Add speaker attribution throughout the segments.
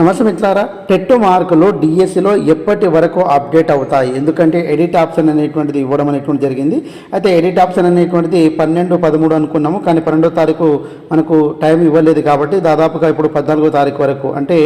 Speaker 1: నమస్తే మిత్రులారా టెట్ మార్కులు డిఎస్సిలో ఎప్పటి వరకు అప్డేట్ అవుతాయి? ఎందుకంటే ఎడిట్ ఆప్షన్ అనేటువంటిది ఇవ్వడం అనేటువంటి జరిగింది. అయితే ఎడిట్ ఆప్షన్ అనేటువంటిది పన్నెండు పదమూడు అనుకున్నాము. కానీ పన్నెండో తారీఖు మనకు టైం ఇవ్వలేదు కాబట్టి దాదాపుగా ఇప్పుడు పద్నాలుగో తారీఖు వరకు. అంటే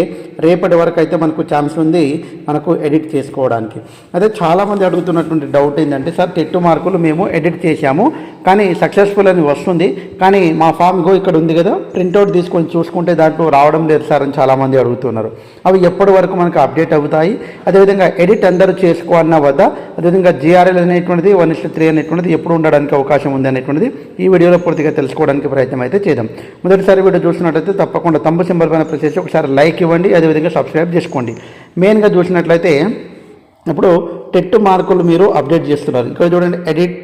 Speaker 1: రేపటి వరకు అయితే మనకు ఛాన్స్ ఉంది మనకు ఎడిట్ చేసుకోవడానికి. అయితే చాలామంది అడుగుతున్నటువంటి డౌట్ ఏంటంటే సార్ టెట్ మార్కులు మేము ఎడిట్ చేశాము. కానీ సక్సెస్ఫుల్ అని వస్తుంది. కానీ మా ఫామ్ గో ఇక్కడ ఉంది కదా ప్రింట్అవుట్ తీసుకొని చూసుకుంటే దాంట్లో రావడం లేదు సార్ అని చాలామంది అడుగుతున్నారు. అవి ఎప్పటి వరకు మనకు అప్డేట్ అవుతాయి? అదేవిధంగా ఎడిట్ అందరూ చేసుకోవాలన్నా వద్ద అదేవిధంగా జిఆర్ఎల్ అనేటువంటిది వన్ ఇస్ త్రీ అనేటువంటిది ఎప్పుడు ఉండడానికి అవకాశం ఉంది అనేటువంటిది ఈ వీడియోలో పూర్తిగా తెలుసుకోవడానికి ప్రయత్నం అయితే చేద్దాం. మొదటిసారి వీడియో చూసినట్లయితే తప్పకుండా తమ్ము సింబల్ పైన ప్రెస్ చేసి ఒకసారి లైక్ ఇవ్వండి అదేవిధంగా సబ్స్క్రైబ్ చేసుకోండి. మెయిన్గా చూసినట్లయితే ఇప్పుడు టెట్ మార్కులు మీరు అప్డేట్ చేస్తున్నారు. ఇక్కడ చూడండి ఎడిట్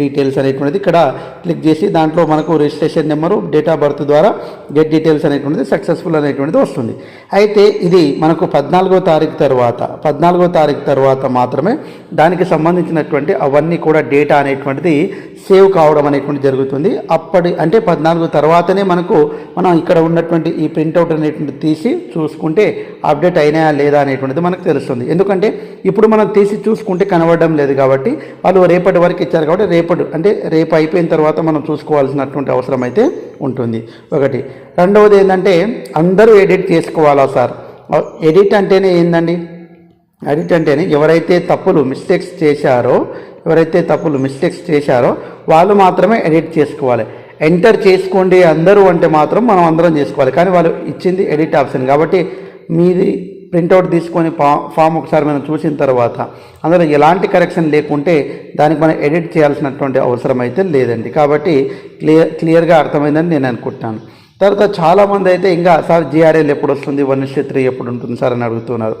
Speaker 1: డీటెయిల్స్ అనేటువంటిది ఇక్కడ క్లిక్ చేసి దాంట్లో మనకు registration number date of birth ద్వారా గెట్ డీటెయిల్స్ అనేటువంటిది సక్సెస్ఫుల్ అనేటువంటిది వస్తుంది. అయితే ఇది మనకు పద్నాలుగో తారీఖు తర్వాత పద్నాలుగో తారీఖు తర్వాత మాత్రమే దానికి సంబంధించినటువంటి అవన్నీ కూడా డేటా అనేటువంటిది సేవ్ కావడం అనేటువంటి జరుగుతుంది. అప్పటి అంటే పద్నాలుగు తర్వాతనే మనకు మనం ఇక్కడ ఉన్నటువంటి ఈ ప్రింట్అవుట్ అనేటువంటి తీసి చూసుకుంటే అప్డేట్ అయినాయా లేదా అనేటువంటిది మనకు తెలుస్తుంది. ఎందుకంటే ఇప్పుడు మనం తీసి చూసుకుంటే కనబడడం లేదు కాబట్టి వాళ్ళు రేపటి వరకు ఇచ్చారు కాబట్టి రేపు రేపటి అంటే రేపు అయిపోయిన తర్వాత మనం చూసుకోవాల్సినటువంటి అవసరం అయితే ఉంటుంది. ఒకటి. రెండవది ఏంటంటే అందరూ ఎడిట్ చేసుకోవాలా సార్? ఎడిట్ అంటేనే ఏందండి? ఎడిట్ అంటేనే ఎవరైతే తప్పులు మిస్టేక్స్ చేశారో ఎవరైతే తప్పులు మిస్టేక్స్ చేశారో వాళ్ళు మాత్రమే ఎడిట్ చేసుకోవాలి. ఎంటర్ చేసుకోండి అందరూ అంటే మాత్రం మనం అందరం చేసుకోవాలి. కానీ వాళ్ళు ఇచ్చింది ఎడిట్ ఆప్షన్. కాబట్టి మీది ప్రింట్అవుట్ తీసుకొని ఫా ఫామ్ ఒకసారి మనం చూసిన తర్వాత అందులో ఎలాంటి కరెక్షన్ లేకుంటే దానికి మనం ఎడిట్ చేయాల్సినటువంటి అవసరం అయితే లేదండి. కాబట్టి క్లియర్ క్లియర్గా అర్థమైందని నేను అనుకుంటున్నాను. తర్వాత చాలామంది అయితే ఇంకా సార్ జిఆర్ఎల్ ఎప్పుడు వస్తుంది? వన్ త్రీ ఎప్పుడు ఉంటుంది సార్ అని అడుగుతున్నారు.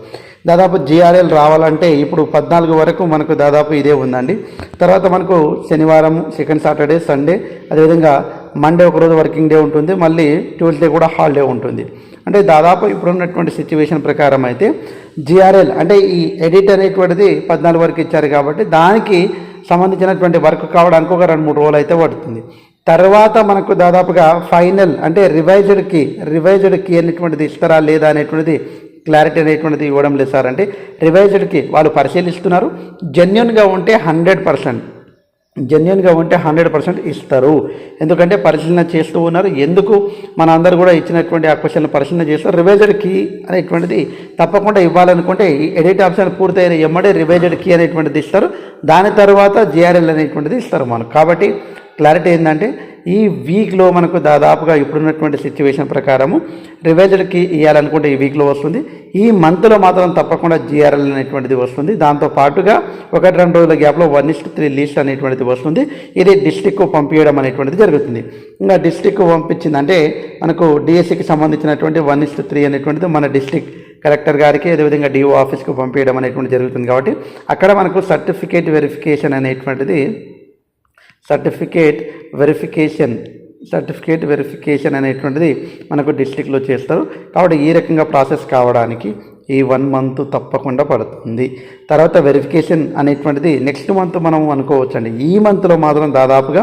Speaker 1: దాదాపు జిఆర్ఎల్ రావాలంటే ఇప్పుడు పద్నాలుగు వరకు మనకు దాదాపు ఇదే ఉందండి. తర్వాత మనకు శనివారం సెకండ్ సాటర్డే సండే అదేవిధంగా మండే ఒకరోజు వర్కింగ్ డే ఉంటుంది. మళ్ళీ ట్యూస్డే కూడా హాలిడే ఉంటుంది. అంటే దాదాపు ఇప్పుడున్నటువంటి సిచ్యువేషన్ ప్రకారం అయితే జిఆర్ఎల్ అంటే ఈ ఎడిట్ అనేటువంటిది పద్నాలుగు వరకు ఇచ్చారు కాబట్టి దానికి సంబంధించినటువంటి వర్క్ కావడానికి ఒక రెండు మూడు రోజులు అయితే పడుతుంది. తర్వాత మనకు దాదాపుగా ఫైనల్ అంటే రివైజ్డ్ కీ రివైజ్డ్ కీ అనేటువంటిది ఇస్తారా లేదా అనేటువంటిది క్లారిటీ అనేటువంటిది ఇవ్వడం లేదు సార్. అంటే రివైజ్డ్కి వాళ్ళు పరిశీలిస్తున్నారు. జెన్యున్గా ఉంటే హండ్రెడ్ పర్సెంట్ జెన్యున్గా ఉంటే హండ్రెడ్ పర్సెంట్ ఇస్తారు. ఎందుకంటే పరిశీలన చేస్తూ ఉన్నారు. ఎందుకు? మన అందరు కూడా ఇచ్చినటువంటి ఆ క్వశ్చన్లు పరిశీలన చేస్తారు రివైజర్ కీ అనేటువంటిది తప్పకుండా ఇవ్వాలనుకుంటే ఈ ఎడిట్ ఆప్షన్ పూర్తయిన ఎమ్మడే రివైజర్ కీ అనేటువంటిది ఇస్తారు. దాని తర్వాత జిఆర్ఎల్ అనేటువంటిది ఇస్తారు మనకు కాబట్టి క్లారిటీ ఏంటంటే ఈ వీక్లో మనకు దాదాపుగా ఇప్పుడున్నటువంటి సిచ్యువేషన్ ప్రకారము రివైజర్కి ఇవ్వాలనుకుంటే ఈ వీక్లో వస్తుంది. ఈ మంత్లో మాత్రం తప్పకుండా జిఆర్ఎల్ అనేటువంటిది వస్తుంది. దాంతో పాటుగా ఒకటి రెండు రోజుల గ్యాప్లో వన్ ఇస్ట్ త్రీ లిస్ట్ అనేటువంటిది వస్తుంది. ఇది డిస్టిక్ పంపించడం అనేటువంటిది జరుగుతుంది. ఇంకా డిస్టిక్ పంపించిందంటే మనకు డిఎస్సికి సంబంధించినటువంటి వన్ ఇస్ట్ త్రీ అనేటువంటిది మన డిస్టిక్ కలెక్టర్ గారికి అదేవిధంగా డిఓ ఆఫీస్కి పంపించడం అనేటువంటి జరుగుతుంది కాబట్టి అక్కడ మనకు సర్టిఫికేట్ వెరిఫికేషన్ అనేటువంటిది సర్టిఫికేట్ వెరిఫికేషన్ సర్టిఫికేట్ వెరిఫికేషన్ అనేటువంటిది మనకు డిస్టిక్లో చేస్తారు. కాబట్టి ఈ రకంగా ప్రాసెస్ కావడానికి ఈ వన్ మంత్ తప్పకుండా పడుతుంది. తర్వాత వెరిఫికేషన్ అనేటువంటిది నెక్స్ట్ మంత్ మనం అనుకోవచ్చండి. ఈ మంత్లో మాత్రం దాదాపుగా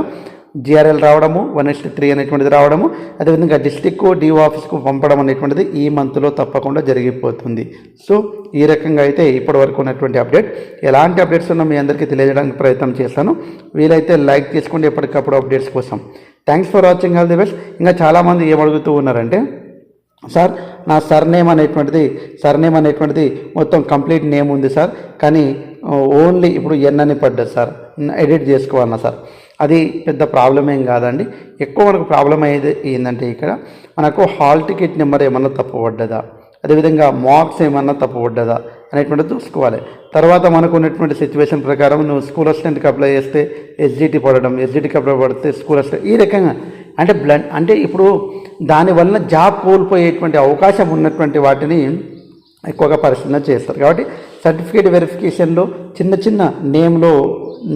Speaker 1: జిఆర్ఎల్ రావడము వన్ ఎస్ త్రీ అనేటువంటిది రావడము అదేవిధంగా డిస్టిక్ డిఓ ఆఫీస్కు పంపడం అనేటువంటిది ఈ మంత్లో తప్పకుండా జరిగిపోతుంది. సో ఈ రకంగా అయితే ఇప్పటి వరకు ఉన్నటువంటి అప్డేట్ ఎలాంటి అప్డేట్స్ ఉన్నా మీ అందరికీ తెలియజేయడానికి ప్రయత్నం చేస్తాను. వీలైతే లైక్ తీసుకోండి ఎప్పటికప్పుడు అప్డేట్స్ కోసం. Thanks for watching all the best ఇంకా చాలామంది ఏమడుగుతూ ఉన్నారంటే సార్ నా సర్నేమ్ అనేటువంటిది సర్నేమ్ అనేటువంటిది మొత్తం కంప్లీట్ నేమ్ ఉంది సార్. కానీ ఓన్లీ ఇప్పుడు ఎన్ అని పడ్డది సార్. ఎడిట్ చేసుకోవాలన్నా సార్. అది పెద్ద ప్రాబ్లం ఏం కాదండి. ఎక్కువ మనకు ప్రాబ్లం అయ్యేది ఏంటంటే ఇక్కడ మనకు హాల్ టికెట్ నెంబర్ ఏమన్నా తప్పబడ్డదా అదేవిధంగా మార్క్స్ ఏమన్నా తప్పబడ్డదా అనేటువంటిది చూసుకోవాలి. తర్వాత మనకు ఉన్నటువంటి సిచ్యువేషన్ ప్రకారం నువ్వు స్కూల్ అసిస్టెంట్కి అప్లై చేస్తే ఎస్జిటి పడడం ఎస్జిటికి అప్లై పడితే స్కూల్ అసిస్టెంట్ ఈ రకంగా. అంటే బ్లడ్ అంటే ఇప్పుడు దానివల్ల జాబ్ కోల్పోయేటువంటి అవకాశం ఉన్నటువంటి వాటిని ఎక్కువగా పరిశీలన చేస్తారు. కాబట్టి సర్టిఫికేట్ వెరిఫికేషన్లో చిన్న చిన్న నేమ్లో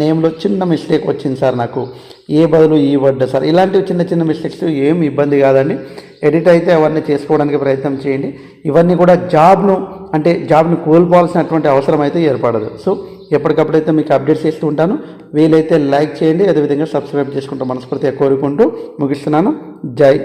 Speaker 1: నేమ్లో చిన్న మిస్టేక్ వచ్చింది సార్ నాకు. ఏ బదులు ఈ పడ్డ సార్. ఇలాంటివి చిన్న చిన్న మిస్టేక్స్ ఏం ఇబ్బంది కాదండి. ఎడిట్ అయితే అవన్నీ చేసుకోవడానికి ప్రయత్నం చేయండి. ఇవన్నీ కూడా జాబ్ను అంటే జాబ్ను కోల్పోవాల్సినటువంటి అవసరం అయితే ఏర్పడదు. సో ఎప్పటికప్పుడైతే మీకు అప్డేట్ చేస్తూ ఉంటాను. వీలైతే లైక్ చేయండి. అదేవిధంగా సబ్స్క్రైబ్ చేసుకుంటూ మనస్ఫూర్తిగా కోరుకుంటూ ముగిస్తున్నాను. జై